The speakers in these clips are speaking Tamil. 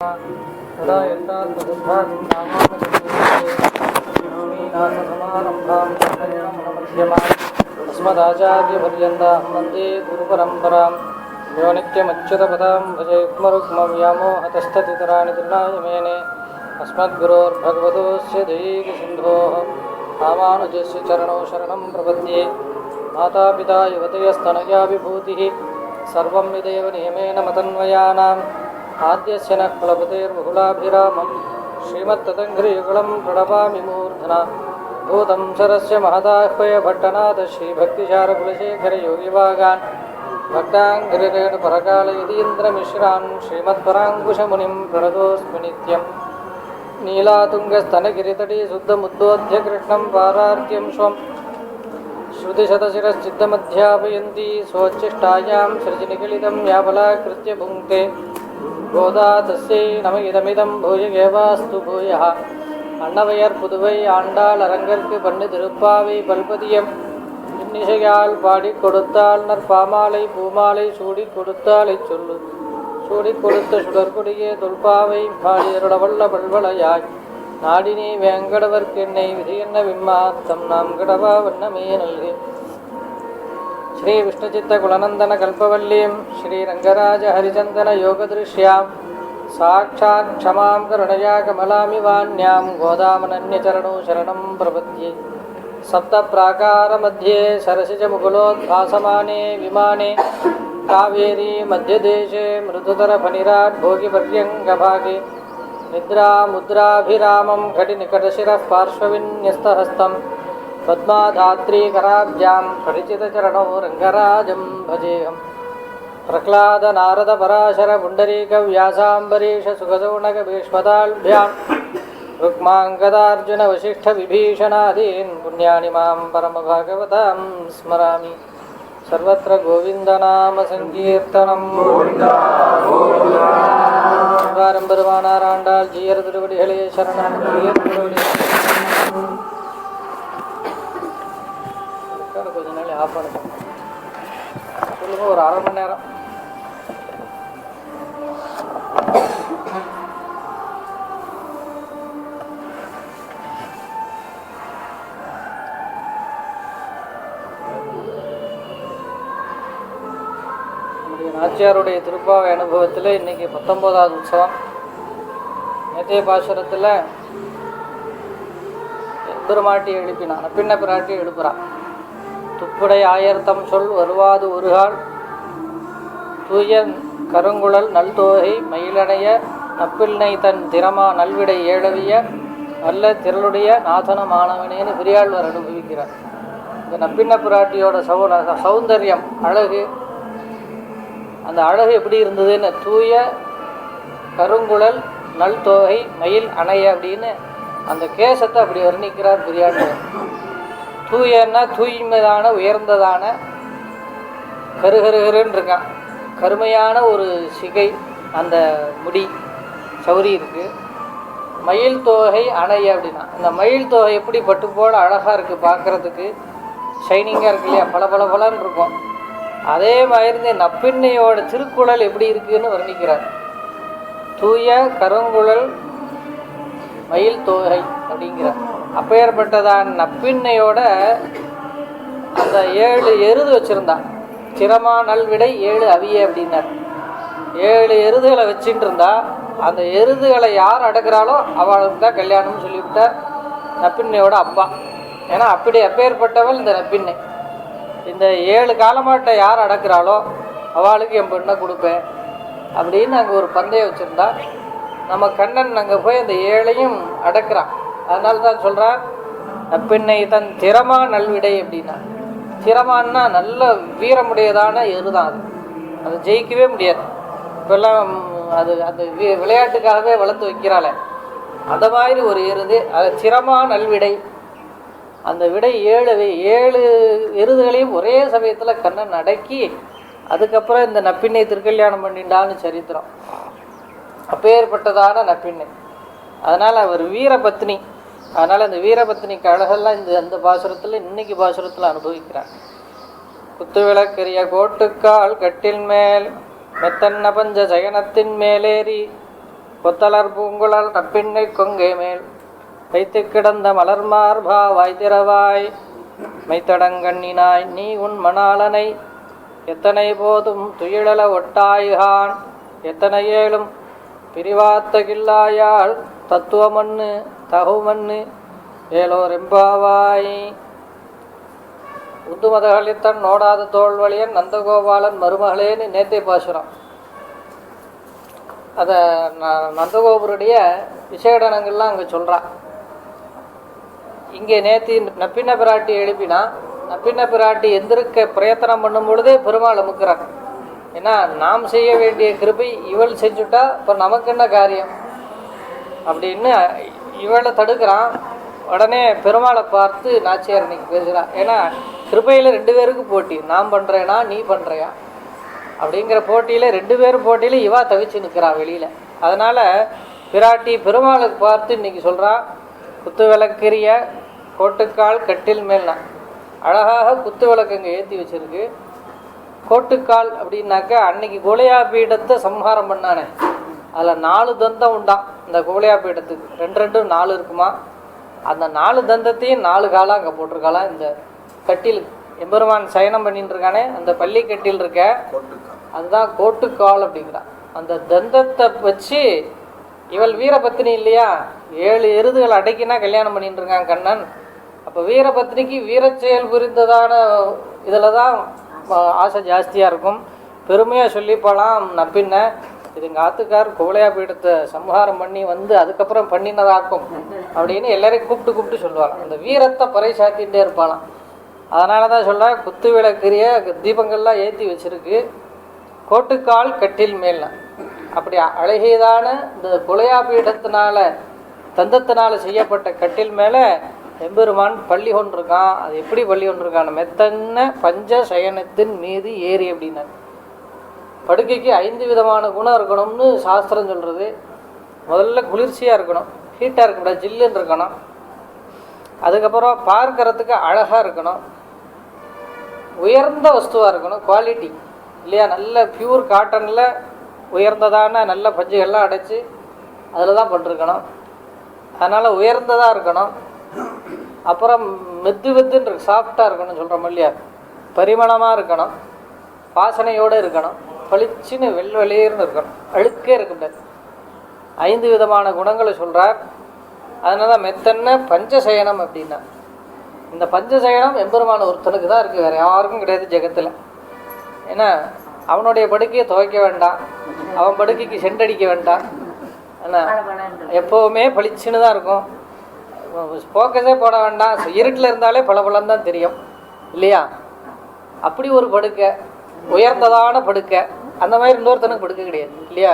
तदा यन्तात्मदुद्धादिं नामामजमारम्भां मध्यमान् अस्मदाचार्यपर्यन्तां वन्दे गुरुपरम्परां यो नित्यमच्युतपदां भजे कुमरुक्मव्यामोहतस्ततितराणि तृणायमेने अस्मद्गुरोर्भगवतोऽस्य दैकसिन्धोः रामानुजस्य चरणौ शरणं प्रपद्ये मातापिता युवतयस्तनया विभूतिः सर्वं विदेव नियमेन मतन्वयानाम् आद्यस्य नः कुलपतेर्बहुलाभिरामं श्रीमत्तदङ्घ्रियुगलं प्रणमामि मूर्धना भूतं सरस्य महदाह्वय भट्टनाथ श्रीभक्तिशारकुलशेखरयोगिवागान् भक्ताङ्घ्रिरेणुपरकालयतीन्द्रमिश्रान् श्रीमत्पराङ्कुशमुनिं प्रणतोऽस्मि नित्यम् नीलातुङ्गस्तनगिरितटी शुद्धमुद्बोध्य कृष्णं पारार्त्यं स्वं श्रुतिशतशिरश्चित्तमध्यापयन्ती स्वोच्छिष्टायां सृजनिखलितं याबलाकृत्य भुङ्क्ते கோதா தஸ்யை நம இதமிதம் பூய ஏவாஸ்து பூயா. அன்னவையர் புதுவை ஆண்டாள் அரங்கற்கு பண்ணு திருப்பாவை பல்பதியம். இன்னிசையால் பாடி கொடுத்தால் நற்பாமாலை பூமாலை சூடி கொடுத்தாலை சொல்லு. சூடி கொடுத்த சுடற்குடியே தொல்பாவை பாடியருளவல்ல பல்வளையாய். நாடினே வேங்கடவர்க்கென்னை விதி என்ன விம்மாத்தம்? நாம் கடவா வண்ணமே நல்கே. श्री विष्णुचित्तकुलनन्दन कल्पवल्लीं श्रीरङ्गराजहरिचन्दनयोगदृश्यां साक्षात् क्षमां करुणया कमलामिवान्यां गोदामनन्यचरणौ शरणं प्रपद्ये सप्तप्राकारमध्ये सरसिजमुकुलोद्भासमाने विमाने कावेरी मध्यदेशे मृदुतरफनिराट् भोगिपर्यङ्गभागे निद्रामुद्राभिरामं घटिनिकटशिरः पार्श्वविन्यस्तहस्तम् पद्माधात्रीकराब्जां परिचितचरणौ रङ्गराजं भजेऽहं प्रह्लादनारदपराशरपुण्डरीकव्यासाम्बरीषसुखसौनकभीष्मदाल्भ्यां रुक्माङ्गदार्जुनवसिष्ठविभीषणादीन् पुण्यानि मां परमभागवतां स्मरामि सर्वत्र गोविन्दनामसङ्कीर्तनम् பெருமானாராண்டால் ஜீயர் திருவடிகளே சரணம் ஜீயர் திருவடிகளே ரெக்கார்டு ஆஃப் பண்ணுங்க சொல்லுங்க ஒரு அரை மணி நேரம். நாச்சியாருடைய திருப்பாவை அனுபவத்தில் இன்னைக்கு பத்தொம்போதாவது உற்சவம். நேத்திய பாசுரத்தில் பெருமாட்டி எழுப்பினான். பின்ன பிராட்டி எழுப்புறான். துப்புடை ஆயர்த்தம் சொல் வருவாது ஒருகால். தூய கருங்குழல் நல்தோகை மயிலடைய நப்பில்னை தன் திறமா நல்விடை ஏழவிய நல்ல திரளுடைய நாதனமானவனேன்னு பெரியாழ்வார் அனுபவிக்கிறார். இந்த நப்பின்ன பிராட்டியோட சௌ சௌந்தரியம் அழகு. அந்த அழகு எப்படி இருந்ததுன்னு தூய கருங்குழல் நல்தோகை மயில் அணைய அப்படின்னு அந்த கேசத்தை அப்படி வர்ணிக்கிறார் பிரியாழ்வர். தூயன்னா தூய்மையான உயர்ந்ததான கருகருகருன்னு இருக்கான் கருமையான ஒரு சிகை அந்த முடி சௌரி இருக்கு. மயில் தோகை அணைய அப்படின்னா இந்த மயில் தோகை எப்படி பட்டு போல அழகாக இருக்குது பார்க்குறதுக்கு ஷைனிங்காக இருக்கு இல்லையா பல பல பலன்னு இருக்கும். அதே மாதிரி இந்த நப்பிண்ணையோட திருக்குழல் எப்படி இருக்குன்னு வர்ணிக்கிறார். தூய கருங்குழல் மயில் தோகை அப்படிங்கிறார். அப்பேற்பட்டதான் நப்பின்னையோட அந்த ஏழு எருது வச்சுருந்தான். சிரமா நல்விடை ஏழு அவிய அப்படின்னார். ஏழு எருதுகளை வச்சுட்டு இருந்தா அந்த எருதுகளை யார் அடக்குறாளோ அவளுக்கு தான் கல்யாணம்னு சொல்லிவிட்டார் நப்பின்னையோட அப்பா. ஏன்னா அப்படி அப்பேற்பட்டவள் இந்த நப்பின்னை இந்த ஏழு காலமாட்டை யார் அடக்கிறாளோ அவளுக்கு என் பெண்ணை கொடுப்பேன் அப்படின்னு அங்கே ஒரு பந்தயம் வச்சுருந்தா நம்ம கண்ணன் அங்கே போய் அந்த ஏழையும் அடக்குறான். அதனால தான் சொல்கிறார் நப்பிண்ணை தன் திறமா நல்விடை அப்படின்னா. திறமான்னா நல்ல வீரமுடையதான எருதான் அது. அது ஜெயிக்கவே முடியாது. இப்போல்லாம் அது அந்த வி- விளையாட்டுக்காகவே வளர்த்து வைக்கிறாளே. அந்த மாதிரி ஒரு எருது அது சிரமா நல்விடை. அந்த விடை ஏழு ஏழு எருதுகளையும் ஒரே சமயத்தில் கண்ணன் அடக்கி அதுக்கப்புறம் இந்த நப்பிண்ணை திருக்கல்யாணம் பண்ணிட்டான்னு சரித்திரம். அப்பேற்பட்டதான நப்பிண்ணை அதனால் அவர் வீரபத்னி. அதனால் இந்த வீரபத்னிக்கு அழகெல்லாம் இந்த அந்த பாசுரத்தில் இன்னைக்கு பாசுரத்தில் அனுபவிக்கிறார் குத்துவிளக்கரிய கோட்டுக்கால் கட்டில் மேல் மெத்தன்ன பஞ்ச ஜெயனத்தின் மேலேறி கொத்தலர் பூங்குழல் நப்பின்னை கொங்கை மேல் வைத்து கிடந்த மலர் மார்பா வாய்திரவாய் மைத்தடங்கண்ணினாய் நீ உன் மணாலனை எத்தனை போதும் துயிழல ஒட்டாய்கான் எத்தனை ஏழும் பிரிவாத்தகில்லாயால் தத்துவமண்ணு தகுமண்ணு ஏலோர் எம்பாவாய். உந்துமதகளித்தன் நோடாத தோல்வழியன் நந்தகோபாலன் மருமகளேன்னு நேத்தே பாசுரம் அதை நந்தகோபுருடைய விசேடனங்கள்லாம் அங்கே சொல்கிறான் இங்கே நேத்தி நப்பின்ன பிராட்டி எழுப்பினா நப்பின்ன பிராட்டி எந்திருக்க பிரயத்தனம் பண்ணும் பொழுதே பெருமாள் அமுக்கிறாங்க ஏன்னா நாம் செய்ய வேண்டிய கிருபை இவள் செஞ்சுட்டா இப்போ நமக்கு என்ன காரியம்? அப்படின்னு இவளை தடுக்கிறான். உடனே பெருமாளை பார்த்து நாச்சியார் இன்னைக்கு பேசுகிறான் ஏன்னா கிருபையில் ரெண்டு பேருக்கு போட்டி. நான் பண்ணுறேனா நீ பண்ணுறியா அப்படிங்கிற போட்டியில் ரெண்டு பேரும் போட்டியில் இவா தவிச்சு நிற்கிறான் வெளியில். அதனால் பிராட்டி பெருமாளுக்கு பார்த்து இன்னைக்கு சொல்கிறான் குத்து விளக்கெரிய கோட்டுக்கால் கட்டில் மேல்னா அழகாக குத்து விளக்கு இங்கே ஏற்றி வச்சிருக்கு. கோட்டுக்கால் அப்படின்னாக்கா அன்னைக்கு கோலையா பீடத்தை சம்ஹாரம் பண்ணானே. அதில் நாலு தந்தம் உண்டான் இந்த கோலையா பீடத்துக்கு ரெண்டு ரெண்டு நாலு இருக்குமா? அந்த நாலு தந்தத்தையும் நாலு காலாக அங்கே போட்டிருக்காளாம் இந்த கட்டில் எம்பெருமான் சயனம் பண்ணிட்டு இருக்கானே அந்த பள்ளி கட்டில் இருக்க அதுதான் கோட்டுக்கால் அப்படிங்கிறான் அந்த தந்தத்தை வச்சு இவள் வீரபத்தினி இல்லையா? ஏழு எருதுகள் அடக்கினா கல்யாணம் பண்ணிட்டு இருக்கான் கண்ணன். அப்போ வீரபத்னிக்கு வீரச்செயல் புரிந்ததான இதில் தான் ஆசை ஜாஸ்தியாக இருக்கும். பெருமையாக சொல்லிப்போலாம் நப்பின்ன இது எங்கள் ஆத்துக்கார் கோலையா பீடத்தை சம்ஹாரம் பண்ணி வந்து அதுக்கப்புறம் பண்ணினதாக்கும் அப்படின்னு எல்லாரையும் கூப்பிட்டு கூப்பிட்டு சொல்லுவாங்க அந்த வீரத்தை பறைசாத்திகிட்டே இருப்பாளாம். அதனால தான் சொல்ல குத்து விளக்கரிய தீபங்கள்லாம் ஏற்றி வச்சிருக்கு. கோட்டுக்கால் கட்டில் மேலாம் அப்படி அழகியதான இந்த குலையா பீடத்தினால தந்தத்தினால செய்யப்பட்ட கட்டில் மேலே எம்பெருமான் பள்ளி கொண்டிருக்கான் அது எப்படி பள்ளி கொண்டிருக்கான் மெத்தன்ன பஞ்ச சயனத்தின் மீது ஏறி அப்படின்னா படுக்கைக்கு ஐந்து விதமான குணம் இருக்கணும்னு சாஸ்திரம் சொல்கிறது முதல்ல குளிர்ச்சியாக இருக்கணும். ஹீட்டாக இருக்கக்கூடாது ஜில்லுன்னு இருக்கணும். அதுக்கப்புறம் பார்க்கறதுக்கு அழகாக இருக்கணும். உயர்ந்த வஸ்துவாக இருக்கணும் குவாலிட்டி இல்லையா? நல்ல பியூர் காட்டனில் உயர்ந்ததான நல்ல பஞ்சுகள்லாம் அடைச்சி அதில் தான் பண்ணிருக்கணும் அதனால் உயர்ந்ததாக இருக்கணும். அப்புறம் மெத்து வெத்துன்னு இருக்கு சாஃப்டாக இருக்கணும்னு சொல்கிறோம் இல்லையா? பரிமளமாக இருக்கணும். வாசனையோடு இருக்கணும். பளிச்சுன்னு வெள்ளவெளியர்னு இருக்கணும் அழுக்கே இருக்கக்கூடாது ஐந்து விதமான குணங்களை சொல்கிறார் அதனால தான் மெத்தன்ன பஞ்சசயனம் அப்படின்னா. இந்த பஞ்சசயனம் எம்பெருமான ஒருத்தனுக்கு தான் இருக்குது வேறு யாருக்கும் கிடையாது ஜெகத்தில். ஏன்னா அவனுடைய படுக்கையை துவைக்க வேண்டாம். அவன் படுக்கைக்கு செண்டடிக்க வேண்டாம். ஆனால் எப்போவுமே பளிச்சுன்னு தான் இருக்கும். ஃபோக்கஸே போட வேண்டாம். இருட்டில் இருந்தாலே பளபளம் தான் தெரியும். இல்லையா? அப்படி ஒரு படுக்கை உயர்ந்ததான படுக்கை. அந்த மாதிரி இன்னொருத்தனுக்கு படுக்க கிடையாது இல்லையா?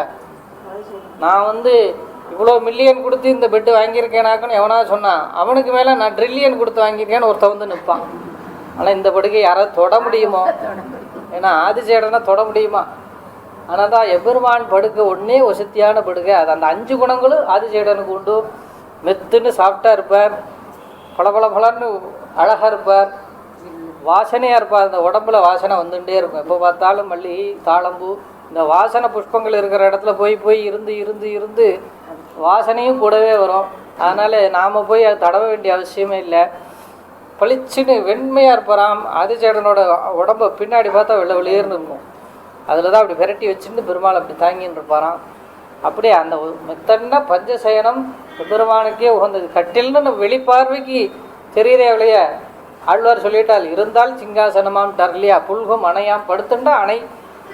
நான் வந்து இவ்வளோ மில்லியன் கொடுத்து இந்த பெட்டு வாங்கியிருக்கேனாக்குன்னு எவனா சொன்னான் அவனுக்கு மேலே நான் ட்ரில்லியன் கொடுத்து வாங்கியிருக்கேன்னு ஒருத்தன் வந்து நிற்பான். ஆனால் இந்த படுக்கை யாராவது தொட முடியுமோ? ஏன்னா ஆதிச்சேடனா தொட முடியுமா? ஆனால் தான் எபெருமான் படுக்கை ஒன்றே வசதியான படுக்கை. அது அந்த அஞ்சு குணங்களும் ஆதிச்சேடனுக்கு உண்டு. மெத்துன்னு சாஃப்டாக இருப்பார். பளபள பளன்னு அழகாக இருப்பார். வாசனையாக இருப்பார் அந்த உடம்புல வாசனை வந்துகிட்டே இருக்கும். எப்போ பார்த்தாலும் மல்லி தாளம்பூ இந்த வாசனை புஷ்பங்கள் இருக்கிற இடத்துல போய் போய் இருந்து இருந்து இருந்து வாசனையும் கூடவே வரும். அதனால் நாம் போய் அது தடவ வேண்டிய அவசியமே இல்லை. பளிச்சுன்னு வெண்மையாக இருப்பாராம் ஆதிச்சேடனோட உடம்ப பின்னாடி பார்த்தா வெள்ளை வெளியேறுன்னு இருக்கும். அதில் தான் அப்படி விரட்டி வச்சுட்டு பெருமாள் அப்படி தாங்கின்னு இருப்பாராம். அப்படியே அந்த ஒரு மெத்தன்ன பஞ்சசயனம் பெருமானுக்கே உகந்தது. கட்டில்னு வெளிப்பார்வைக்கு தெரியுதே அவளைய ஆழ்வார் சொல்லிட்டால் இருந்தால் சிங்காசனமாம் டர்லியா புல்கும் அணையாம் படுத்துண்டா அணை.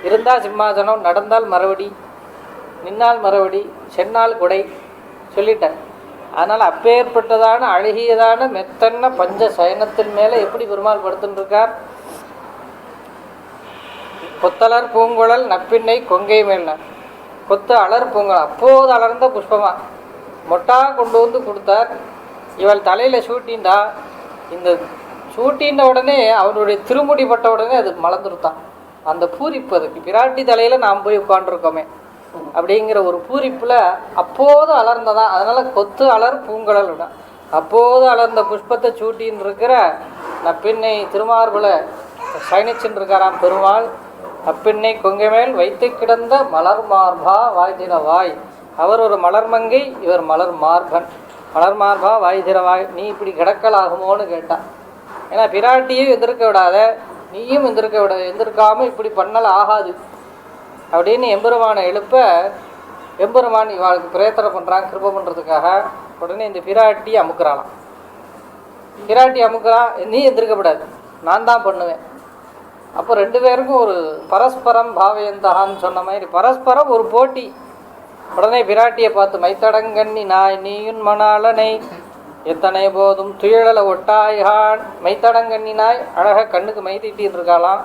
இருந்தால் சிம்மாசனம் நடந்தால் மறுபடி நின்னால் மறுபடி சென்னால் குடை சொல்லிட்டேன் அதனால் அப்பேற்பட்டதான அழகியதான மெத்தன்ன பஞ்ச சயனத்தின் மேலே எப்படி பெருமாள் படுத்துட்டுருக்கார் கொத்தலர் பூங்குழல் நப்பின்னை கொங்கை மேல்னார். கொத்து அலர் பூங்குழல் அப்போது அலர்ந்த புஷ்பமா. மொட்டா கொண்டு வந்து கொடுத்தார். இவள் தலையில் சூட்டின்டா இந்த சூட்டின உடனே அவனுடைய திருமுடி பட்ட உடனே அது மலர்ந்துருத்தான். அந்த பூரிப்பு அதுக்கு பிராட்டி தலையில் நாம் போய் உட்காண்டிருக்கோமே அப்படிங்கிற ஒரு பூரிப்பில் அப்போது அலர்ந்ததான். அதனால் கொத்து அலர் பூங்கடல் விடும் அப்போது அலர்ந்த புஷ்பத்தை சூட்டின்னு இருக்கிற நப்பின்னை திருமார்புல சயனிச்சுன்னு இருக்காராம் பெருமாள் அப்பின்னை கொங்கைமேல் வைத்து கிடந்த மலர் மார்பா வாய்தின வாய். அவர் ஒரு மலர் மங்கை இவர் மலர் மார்பன். மலர் மார்பா வாய். நீ இப்படி கிடக்கலாகுமோன்னு கேட்டான். ஏன்னா பிராட்டியும் எந்திருக்க விடாத நீயும் எந்திருக்க விட எந்திருக்காமல் இப்படி பண்ணல ஆகாது. அப்படின்னு எம்பெருமானை எழுப்ப எம்பெருமான் இவாளுக்கு பிரயத்தனை பண்ணுறான் கிருப பண்ணுறதுக்காக உடனே இந்த பிராட்டி அமுக்குறாளாம். பிராட்டி அமுக்குறான் நீ எந்திருக்கப்படாது நான் தான் பண்ணுவேன். அப்போ ரெண்டு பேருக்கும் ஒரு பரஸ்பரம் பாவயந்தகான்னு சொன்ன மாதிரி பரஸ்பரம் ஒரு போட்டி. உடனே பிராட்டியை பார்த்து மைத்தடங்கண்ணி நாய் நீயும் மணாலனை எத்தனை போதும் துயழல ஒட்டாய்கான் மைத்தடங்கண்ணினாய் அழகாக கண்ணுக்கு மை தீட்டின்னு இருக்காளாம்.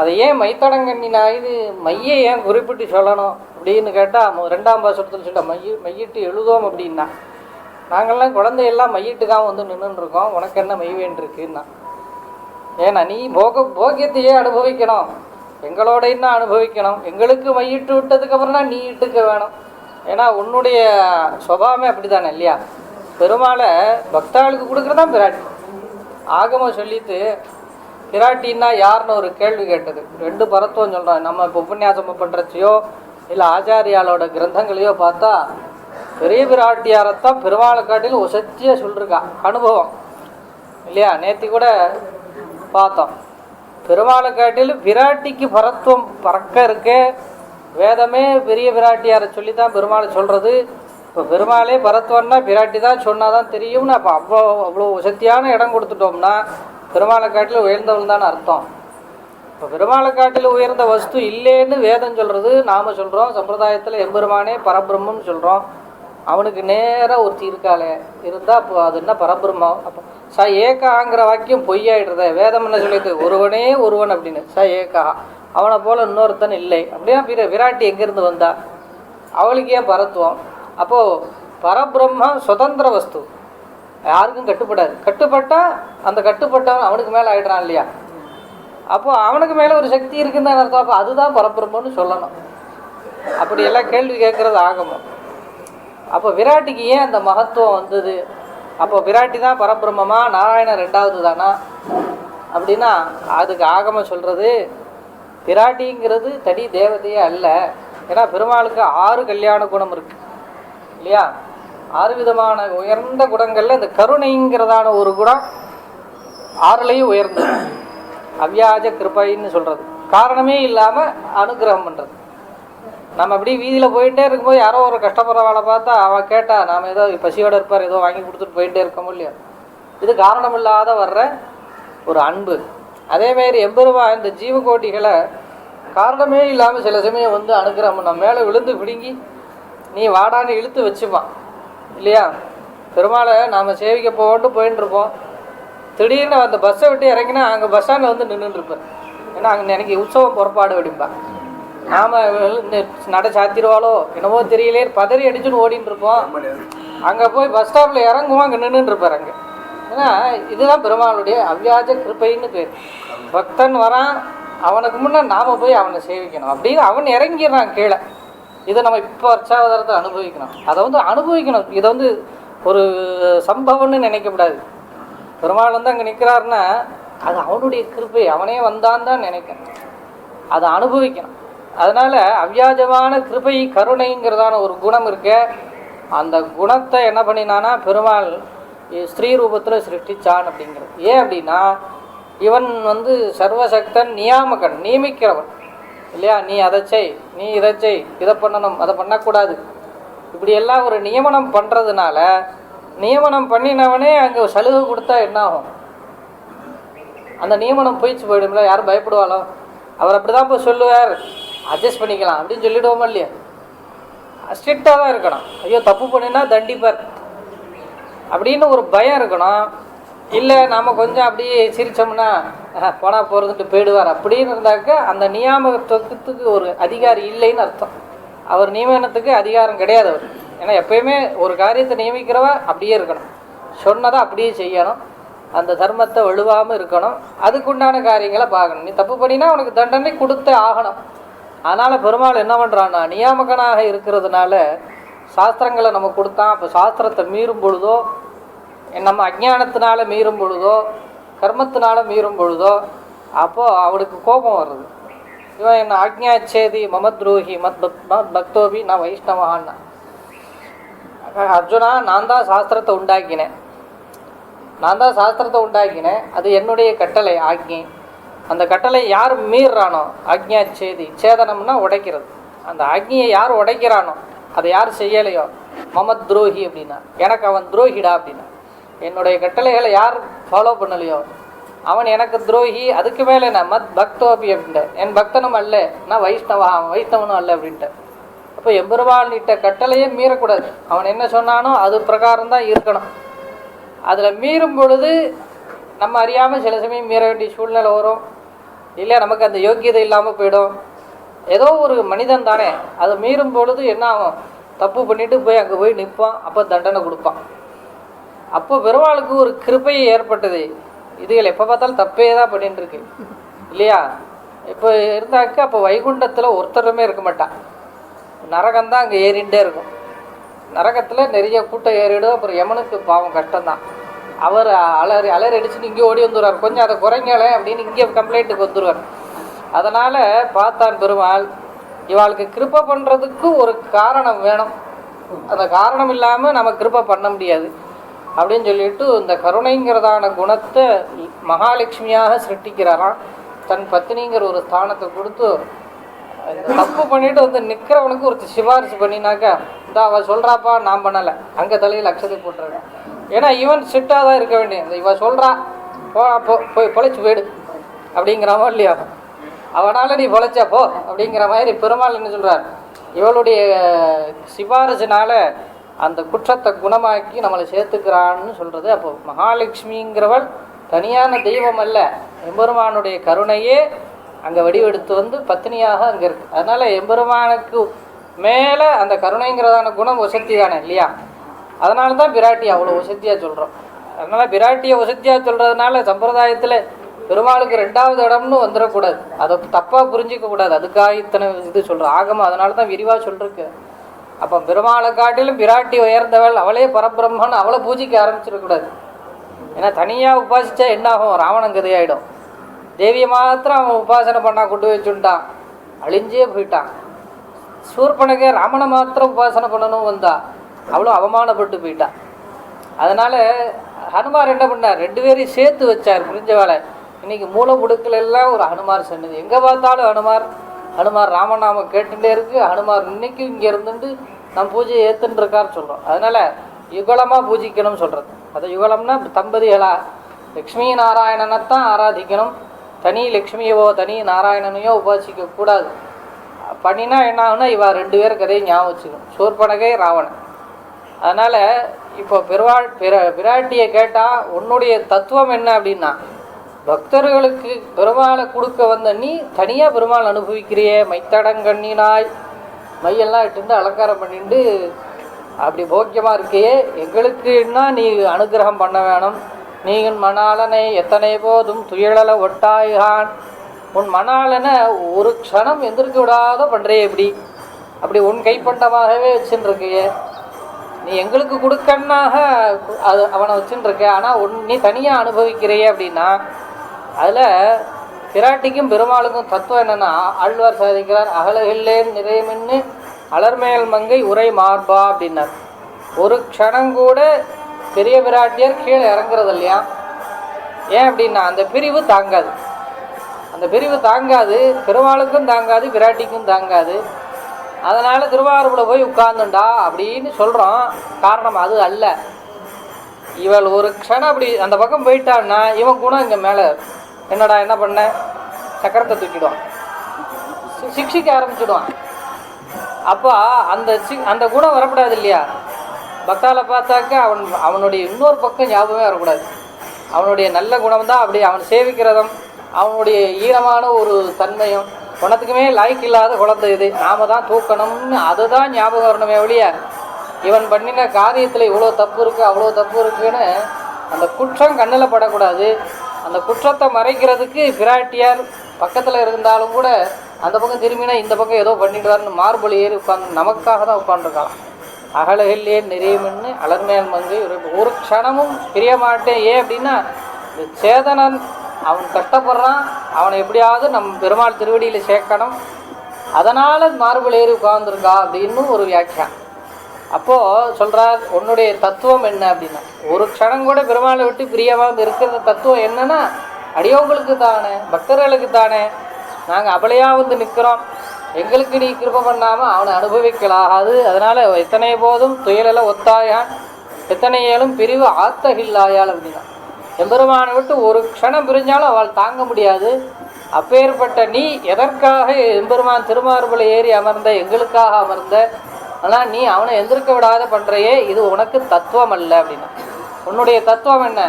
அதை ஏன் மைத்தடங்கண்ணி நாய்னு மையை ஏன் குறிப்பிட்டு சொல்லணும்? அப்படின்னு கேட்டால் ரெண்டாம் பாசத்தில் சொல்ல மைய மையிட்டு எழுதோம் அப்படின்னா. நாங்கள்லாம் குழந்தையெல்லாம் மையிட்டுக்காக வந்து நின்றுருக்கோம் உனக்கு என்ன மை வேண்டியிருக்குன்னா ஏன்னா நீ போக போக்கியத்தையே அனுபவிக்கணும். எங்களோட இன்னும் அனுபவிக்கணும்? எங்களுக்கு மையிட்டு விட்டதுக்கப்புறம் தான் நீ இட்டுக்க வேணும். ஏன்னா உன்னுடைய சுபாவமே அப்படி தானே இல்லையா? பெருமாளை பக்தாளுக்கு கொடுக்குறதான் பிராட்டி. ஆகமம் சொல்லிட்டு பிராட்டின்னா யாருன்னு ஒரு கேள்வி கேட்டது. ரெண்டு பரத்துவம் சொல்கிறோம் நம்ம இப்போ உபன்யாசம் பண்ணுறச்சியோ இல்லை ஆச்சாரியாலோட கிரந்தங்களையோ பார்த்தா பெரிய பிராட்டியாரத்தான் பெருமாளை காட்டிலும் உசத்தியாக சொல்லிருக்கா. அனுபவம். இல்லையா? நேற்று கூட பார்த்தோம். பெருமாளை காட்டிலும் பிராட்டிக்கு பரத்துவம் பறக்க இருக்கே. வேதமே பெரிய பிராட்டியாரை சொல்லி தான் பெருமாளை சொல்கிறது இப்போ பெருமாளே பரத்வன்னா பிராட்டி தான் சொன்னால் தான் தெரியும்னு அப்போ அவ்வளோ அவ்வளோ சக்தியான இடம் கொடுத்துட்டோம்னா பெருமாளை காட்டில் உயர்ந்தவன் தான் அர்த்தம். இப்போ பெருமாளை காட்டில் உயர்ந்த வஸ்து இல்லைன்னு வேதம் சொல்கிறது நாம் சொல்கிறோம் சம்பிரதாயத்தில் எம்பெருமானே பரபிரம்மன்னு சொல்கிறோம் அவனுக்கு நேராக ஒருத்தி இருக்காளே இருந்தால் அப்போ அது என்ன பரபிரம்மம்? அப்போ ச ஏகாங்கிற வாக்கியம் பொய்யாயிடுறத வேதம் என்ன சொல்லியிருக்கு? ஒருவனே ஒருவன் அப்படின்னு. ச ஏகா அவனை போல் இன்னொருத்தன் இல்லை. அப்படின்னா பிற விராட்டி எங்கேருந்து வந்தா? அவளுக்கு ஏன் பரத்துவம்? அப்போது பரபிரம்மம் சுதந்திர வஸ்து. யாருக்கும் கட்டுப்படாது. கட்டுப்பட்டால் அந்த கட்டுப்பட்டவன் அவனுக்கு மேலே ஆகிடுறான் இல்லையா? அப்போது அவனுக்கு மேலே ஒரு சக்தி இருக்குன்னு தான் அர்த்தம். அப்போ அதுதான் பரபிரம்மன்னு சொல்லணும். அப்படி எல்லாம் கேள்வி கேட்குறது ஆகமம் அப்போ விராட்டிக்கு ஏன் அந்த மகத்துவம் வந்தது? அப்போ விராட்டி தான் பரபிரம்மமா? நாராயணன் ரெண்டாவது தானா? அப்படின்னா அதுக்கு ஆகம சொல்கிறது பிராட்டிங்கிறது தனி தேவதையே அல்ல. ஏன்னா பெருமாளுக்கு ஆறு கல்யாண குணம் இருக்குது இல்லையா? ஆறு விதமான உயர்ந்த குணங்களில் இந்த கருணைங்கிறதான ஒரு குணம் ஆறுலையும் உயர்ந்தது. அவ்யாஜ கிருபைன்னு சொல்கிறது காரணமே இல்லாமல் அனுகிரகம் பண்ணுறது நம்ம அப்படியே வீதியில் போயிட்டே இருக்கும்போது யாரோ ஒரு கஷ்டப்படுறவாளை பார்த்தா அவன் கேட்டா நாம் ஏதோ பசியோடு இருப்பார் ஏதோ வாங்கி கொடுத்துட்டு போயிட்டே இருக்கோம் இல்லையா? இது காரணம் இல்லாத வர்ற ஒரு அன்பு. அதேமாரி எம்பெருமா இந்த ஜீவகோட்டிகளை காரணமே இல்லாமல் சில சமயம் வந்து அனுகிரகம் நம்ம மேலே விழுந்து பிடுங்கி நீ வாடான்னு இழுத்து வச்சுப்பான் இல்லையா? பெருமாளை நாம் சேவிக்க போகட்டு போயின்னு இருப்போம் திடீர்னு அந்த பஸ்ஸை விட்டு இறங்கினா அங்கே பஸ் ஸ்டாண்டில் வந்து நின்றுருப்பேன் ஏன்னா அங்கே எனக்கு உற்சவம் புறப்பாடு அப்படிம்பா. நாம் நட சாத்திருவாளோ என்னவோ தெரியலே பதறி அடிச்சுன்னு ஓடின்னு இருப்போம் அங்கே போய் பஸ் ஸ்டாப்பில் இறங்குவோம் அங்கே நின்றுட்டு இருப்பார் அங்கே. ஏன்னா இதுதான் பெருமாளுடைய அவ்வியாஜ கிருப்பைன்னு பேர். பக்தன் வரான் அவனுக்கு முன்னே நாம் போய் அவனை சேவிக்கணும். அப்படின்னு அவன் இறங்கிடுறான் கீழே. இதை நம்ம இப்போ அர்ச்சாவதாரத்தை அனுபவிக்கணும். அதை வந்து அனுபவிக்கணும். இதை வந்து ஒரு சம்பவம்னு நினைக்கக்கூடாது பெருமாள் வந்து அங்கே நிற்கிறாருன்னா அது அவனுடைய கிருப்பை அவனே வந்தான் தான் நினைக்கணும். அதை அனுபவிக்கணும். அதனால் அவ்வியாஜமான கிருபை கருணைங்கிறதான ஒரு குணம் இருக்க அந்த குணத்தை என்ன பண்ணினானா பெருமாள் ஸ்ரீ ரூபத்தில் சிருஷ்டிச்சான் அப்படிங்கிறது. ஏன் அப்படின்னா இவன் வந்து சர்வசக்தன் நியாமகன் நியமிக்கிறவன். இல்லையா? நீ அதை செய் நீ இதை செய் இதை பண்ணணும் அதை பண்ணக்கூடாது. இப்படி எல்லாம் ஒரு நியமனம் பண்ணுறதுனால நியமனம் பண்ணினவனே அங்கே சலுகை கொடுத்தா என்ன ஆகும் அந்த நியமனம் போயிடுச்சு போயிடும்ல யாரும் பயப்படுவாளோ? அவர் அப்படி தான் போய் சொல்லுவார். அட்ஜஸ்ட் பண்ணிக்கலாம் அப்படின்னு சொல்லிடுவோமா இல்லையா? ஸ்ட்ரிக்டாக தான் இருக்கணும். ஐயோ தப்பு பண்ணினா தண்டிப்பார். அப்படின்னு ஒரு பயம் இருக்கணும். இல்லை நம்ம கொஞ்சம் அப்படியே சிரிச்சோம்னா போனால் போகிறதுட்டு போயிடுவார். அப்படின்னு இருந்தாக்க அந்த நியாமகத்துவத்துக்கு ஒரு அதிகாரி இல்லைன்னு அர்த்தம். அவர் நியமனத்துக்கு அதிகாரம் கிடையாது அவர். ஏன்னா எப்பயுமே ஒரு காரியத்தை நியமிக்கிறவ அப்படியே இருக்கணும். சொன்னதை அப்படியே செய்யணும். அந்த தர்மத்தை வலுவாமல் இருக்கணும். அதுக்குண்டான காரியங்களை பார்க்கணும். நீ தப்பு பண்ணினா உனக்கு தண்டனை கொடுத்தே ஆகணும். அதனால் பெருமாள் என்ன பண்ணுறான்னா நியாமகனாக இருக்கிறதுனால சாஸ்திரங்களை நம்ம கொடுத்தான் அப்போ சாஸ்திரத்தை மீறும் பொழுதோ நம்ம அஜானத்தினால மீறும் பொழுதோ கர்மத்தினால மீறும் பொழுதோ அப்போது அவனுக்கு கோபம் வருது. இவன் என்ன ஆக்ஞாச்சேதி மமத்ரோஹி மத் பக் மத் பக்தோபி நான் வைஷ்ணவான்னா. அர்ஜுனா நான் தான் சாஸ்திரத்தை உண்டாக்கினேன். நான் தான் சாஸ்திரத்தை உண்டாக்கினேன். அது என்னுடைய கட்டளை ஆக்ஞை. அந்த கட்டளை யார் மீறுறானோ ஆக்ஞா சேதி சேதனம்னா உடைக்கிறது. அந்த ஆக்ஞியை யார் உடைக்கிறானோ அதை யார் செய்யலையோ மம துரோகி அப்படின்னா. எனக்கு அவன் துரோகிடா அப்படின்னா. என்னுடைய கட்டளைகளை யார் ஃபாலோ பண்ணலையோ அவன் எனக்கு துரோகி அதுக்கு மேலே என்ன? மத் பக்தோபி அப்படின்ட்டு. என் பக்தனும் அல்ல நான் வைஷ்ணவா அவன் வைஷ்ணவனும் அல்ல அப்படின்ட்டு. அப்போ எம்பெருமான் இட்ட கட்டளையே மீறக்கூடாது. அவன் என்ன சொன்னானோ அது பிரகாரம் தான் இருக்கணும். அதில் மீறும் பொழுது நம்ம அறியாமல் சில சமயம் மீற வேண்டிய சூழ்நிலை வரும். இல்லை நமக்கு அந்த யோக்கியதை இல்லாமல் போயிடும். ஏதோ ஒரு மனிதன் தானே அதை மீறும் பொழுது என்ன ஆகும்? தப்பு பண்ணிட்டு போய் அங்கே போய் நிற்பான் அப்போ தண்டனை கொடுப்பான். அப்போ பெருமாளுக்கு ஒரு கிருபை ஏற்பட்டது. இதுகள் எப்போ பார்த்தாலும் தப்பே தான் பண்ணிட்டு இருக்கு இல்லையா? இப்போ இருந்தாக்க அப்போ வைகுண்டத்தில் ஒருத்தருமே இருக்க மாட்டான். நரகம்தான் அங்கே ஏறிண்டே இருக்கும். நரகத்தில் நிறைய கூட்டம் ஏறிடும். அப்புறம் யமனுக்கு பாவம் கஷ்டம்தான். அவர் அலறி அலறி அடிச்சுட்டு இங்கே ஓடி வந்துடுவார் கொஞ்சம் அதை குறைங்களேன் அப்படின்னு இங்கே கம்ப்ளைண்ட்டுக்கு வந்துடுவார் அதனால் பார்த்தான் பெருமாள் இவாளுக்கு கிருப்பை பண்ணுறதுக்கு ஒரு காரணம் வேணும். அந்த காரணம் இல்லாமல் நம்ம கிருப்பை பண்ண முடியாது. அப்படின்னு சொல்லிட்டு இந்த கருணைங்கிறதான குணத்தை மகாலட்சுமியாக சிருஷ்டிக்கிறாராம். தன் பத்தினிங்கிற ஒரு ஸ்தானத்தை கொடுத்து தப்பு பண்ணிட்டு வந்து நிற்கிறவனுக்கு ஒரு சிபாரிசு பண்ணினாக்கா இந்த அவள் சொல்கிறாப்பா நான் பண்ணலை. அங்கே தலையில் அக்ஷதை போட்டுறேன் ஏன்னா இவன் சிட்டாக தான் இருக்க வேண்டியது. இந்த இவ சொல்கிறா போ போ போய் பொழைச்சி போயிடு. அப்படிங்கிறாமோ இல்லையா? அவனால் நீ பொழைச்சா போ அப்படிங்கிற மாதிரி பெருமாள் என்ன சொல்கிறார் இவளுடைய சிபாரிசுனால அந்த குற்றத்தை குணமாக்கி நம்மளை சேர்த்துக்கிறான்னு சொல்கிறது அப்போ மகாலட்சுமிங்கிறவள் தனியான தெய்வம் அல்ல. எம்பெருமானுடைய கருணையே அங்கே வடிவெடுத்து வந்து பத்தினியாக அங்கே இருக்குது அதனால் எம்பெருமானுக்கு மேலே அந்த கருணைங்கிறதான குணம் வசதி தானே இல்லையா? அதனால தான் பிராட்டி அவ்வளோ வசதியாக சொல்கிறோம் அதனால் பிராட்டியை வசதியாக சொல்கிறதுனால சம்பிரதாயத்தில் பெருமாளுக்கு ரெண்டாவது இடம்னு வந்துடக்கூடாது. அதை தப்பாக புரிஞ்சிக்க கூடாது அதுக்காக இத்தனை இது சொல்கிறோம் ஆகமாக அதனால தான் விரிவாக சொல்லிருக்கு அப்போ பெருமாளை காட்டிலும் பிராட்டி உயர்ந்தவள் அவளே பரபிரம்மன் அவளை பூஜிக்க ஆரம்பிச்சிடக்கூடாது ஏன்னா தனியாக உபாசிச்சா என்ன ஆகும் ராவணன் கதையாயிடும். தேவியை மாத்திரம் அவன் உபாசனை பண்ணா கொண்டு வச்சுட்டான். அழிஞ்சே போயிட்டான். சூர்பனகே ராமனை மாத்திரம் உபாசனை பண்ணணும் வந்தா அவ்வளோ அவமானப்பட்டு போயிட்டான் அதனால் ஹனுமார் என்ன பண்ணார்? ரெண்டு பேரையும் சேர்த்து வச்சார் புரிஞ்சவாளை இன்னைக்கு மூல முடுக்கில் எல்லாம் ஒரு ஹனுமார் சொன்னது. எங்கே பார்த்தாலும் ஹனுமார் ஹனுமார் ராமநாமம் கேட்டுட்டே இருக்கு. ஹனுமார் இன்னைக்கும் இங்கே இருந்துட்டு நம்ம பூஜையை ஏற்றுன்னு சொல்கிறோம் அதனால் யுகலமாக பூஜிக்கணும்னு சொல்கிறது அது யுகலம்னா தம்பதிகளா லக்ஷ்மி நாராயணனைத்தான் ஆராதிக்கணும். தனி லக்ஷ்மியவோ தனி நாராயணனையோ உபாசிக்க கூடாது. பண்ணினா என்ன ஆகுனா இவா ரெண்டு பேர் கதையை ஞாபகம் வச்சுக்கணும். சோர்பனகை ராவணன். அதனால் இப்போ பிறவா பிற பிராட்டியை கேட்டால் உன்னுடைய தத்துவம் என்ன அப்படின்னா பக்தர்களுக்கு பெருமாளை கொடுக்க வந்த நீ தனியாக பெருமாள் அனுபவிக்கிறியே மைத்தடங்கண்ணினாய் மையெல்லாம் இட்டு அலங்காரம் பண்ணிட்டு அப்படி போக்கியமாக இருக்கையே. எங்களுக்குன்னா நீ அனுகிரகம் பண்ண வேணும்? நீயின் மணாலனை எத்தனை போதும் துயழல ஒட்டாயுகான். உன் மணாளனை ஒரு க்ஷணம் எந்திருக்க விடாத பண்ணுறே எப்படி அப்படி உன் கைப்பண்டமாகவே வச்சுன்னு நீ எங்களுக்கு கொடுக்கன்னாக அது அவனை வச்சுருக்க ஆனால் உன் நீ தனியாக அனுபவிக்கிறையே அப்படின்னா அதில் பிராட்டிக்கும் பெருமாளுக்கும் தத்துவம் என்னென்னா ஆழ்வார் சாதிக்கிறார் அகலகில்லேன் நிறையமின்னு அலர்மேல் மங்கை உரை மார்பா அப்படின்னார். ஒரு க்ஷணம் கூட பெரிய பிராட்டியார் கீழே இறங்குறது இல்லையா? ஏன் அப்படின்னா அந்த பிரிவு தாங்காது. அந்த பிரிவு தாங்காது பெருமாளுக்கும் தாங்காது பிராட்டிக்கும் தாங்காது. அதனால் திருவாரூரில் போய் உட்கார்ந்துண்டா அப்படின்னு சொல்கிறோம் காரணம் அது அல்ல. இவள் ஒரு க்ஷணம் அப்படி அந்த பக்கம் போயிட்டான்னா இவன் குணம் இங்கே மேலே என்னடா என்ன பண்ண? சக்கரத்தை தூக்கிடுவான். சி- சிக்ஷிக்க ஆரம்பிச்சுடுவான். அப்போ அந்த சி அந்த குணம் வரக்கூடாது இல்லையா? பக்தால பார்த்தாக்க அவன் அவனுடைய இன்னொரு பக்கம் ஞாபகமே வரக்கூடாது. அவனுடைய நல்ல குணம் தான் அப்படி அவன் சேவிக்கிறதும் அவனுடைய ஈரமான ஒரு தன்மையும் குணத்துக்குமே லாய்க்கு இல்லாத குழந்தை இது. நாம தான் தூக்கணும்னு அதுதான் ஞாபகம் வரணுமே ஒழிய இவன் பண்ணின காரியத்தில் இவ்வளோ தப்பு இருக்குது அவ்வளோ தப்பு இருக்குன்னு அந்த குற்றம் கண்ணில் படக்கூடாது. அந்த குற்றத்தை மறைக்கிறதுக்கு பிராட்டியார் பக்கத்தில் இருந்தாலும் கூட அந்த பக்கம் திரும்பினா இந்த பக்கம் ஏதோ பண்ணிடுவார்னு மார்பொழி ஏறி உட்காந்து நமக்காக தான் உட்காந்துருக்கலாம் அகலகல்லே நிறையமின்னு அலர்மேல் மங்கை ஒரு ஒரு க்ஷணமும் பிரிய மாட்டேன். ஏன் அப்படின்னா இந்த சேதனன் அவன் கஷ்டப்படுறான். அவனை எப்படியாவது நம் பெருமாள் திருவடியில் சேர்க்கணும். அதனால் மார்பல் ஏறி உட்கார்ந்துருக்கா அப்படின்னு ஒரு வியாக்கியம் அப்போது சொல்கிறார் உன்னுடைய தத்துவம் என்ன? அப்படின்னா ஒரு க்ஷணம் கூட பெருமாளை விட்டு பிரியமாக இருக்கிற தத்துவம் என்னன்னா அடியவங்களுக்கு தானே பக்தர்களுக்கு தானே நாங்கள் அபலையாக வந்து நிற்கிறோம். எங்களுக்கு நீ கிருப பண்ணாமல் அவனை அனுபவிக்கலாகாது. அதனால் எத்தனை போதும் துயலில் ஒத்தாயான் எத்தனை ஏழும் பிரிவு ஆத்தகில்லாயால் அப்படின்னா எம்பெருமானை விட்டு ஒரு க்ஷணம் பிரிஞ்சாலும் அவள் தாங்க முடியாது. அப்பேற்பட்ட நீ எதற்காக எம்பெருமான் திருமார்பலை ஏறி அமர்ந்த எங்களுக்காக அமர்ந்த ஆனால் நீ அவனை எந்திருக்க விடாத பண்ணுறையே இது உனக்கு தத்துவம் அல்ல அப்படின்னா. உன்னுடைய தத்துவம் என்ன?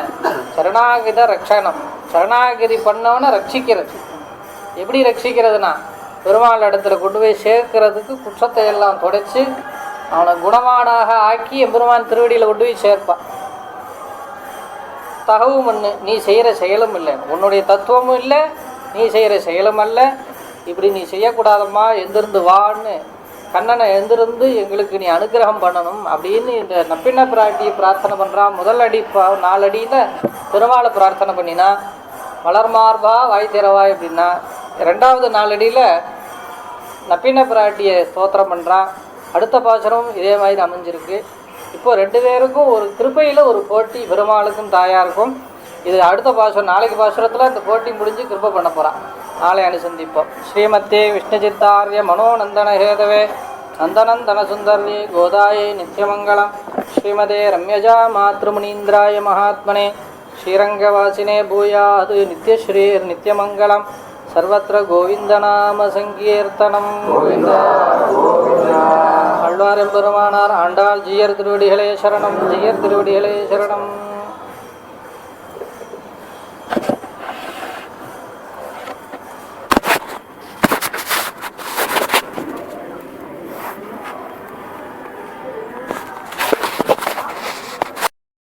சரணாகித ரக்ஷணம். சரணாகிதி பண்ணவனை ரட்சிக்கிறது. எப்படி ரட்சிக்கிறதுனா பெருமாள் இடத்துல கொண்டு போய் சேர்க்கறதுக்கு குற்றத்தை எல்லாம் தொடச்சி அவனை குணமானாக ஆக்கி எம்பெருமான் திருவடியில் கொண்டு போய் சேர்ப்பான். தகவும் ஒன்று நீ செய்கிற செயலும் இல்லை. உன்னுடைய தத்துவமும் இல்லை நீ செய்கிற செயலும் அல்ல. இப்படி நீ செய்யக்கூடாதம்மா எந்திருந்து வான்னு கண்ணனை எழுந்திருந்து எங்களுக்கு நீ அனுகிரகம் பண்ணணும் அப்படின்னு இந்த நப்பின பிராட்டியை பிரார்த்தனை பண்ணுறான் முதல் அடி பா நாலு பெருமாளை பிரார்த்தனை பண்ணினா வளர்மார்பா வாய் திறவாய் அப்படின்னா ரெண்டாவது நாலடியில் நப்பின பிராட்டியை ஸ்தோத்திரம் பண்ணுறான் அடுத்த பாசனம் இதே மாதிரி அமைஞ்சிருக்கு. இப்போ ரெண்டு பேருக்கும் ஒரு கிருப்பையில் ஒரு போட்டி பெருமாளுக்கும் தாயாருக்கும். இது அடுத்த பாசுரம் நாளைக்கு பாசுரத்தில் இந்த போட்டி முடிஞ்சு கிருப்பை பண்ண போகிறான் நாளை அனுசந்திப்போம் ஸ்ரீமத்தே விஷ்ணுசித்தாரிய மனோநந்தன ஹேதவே நந்தநந்தன சுந்தர்யே கோதாயை நித்யமங்கலம் ஸ்ரீமதே ரம்யஜா மாத்ருமுனீந்திராய மகாத்மனே ஸ்ரீரங்கவாசினே பூயாது நித்யஸ்ரீர் நித்யமங்கலம் சர்வத்திர கோவிந்தநாம சங்கீர்த்தனம் ஆழ்வார் எம்பெருமானார் ஆண்டாள் ஜீயர் திருவடிகளே சரணம் ஜீயர் திருவடிகளே சரணம்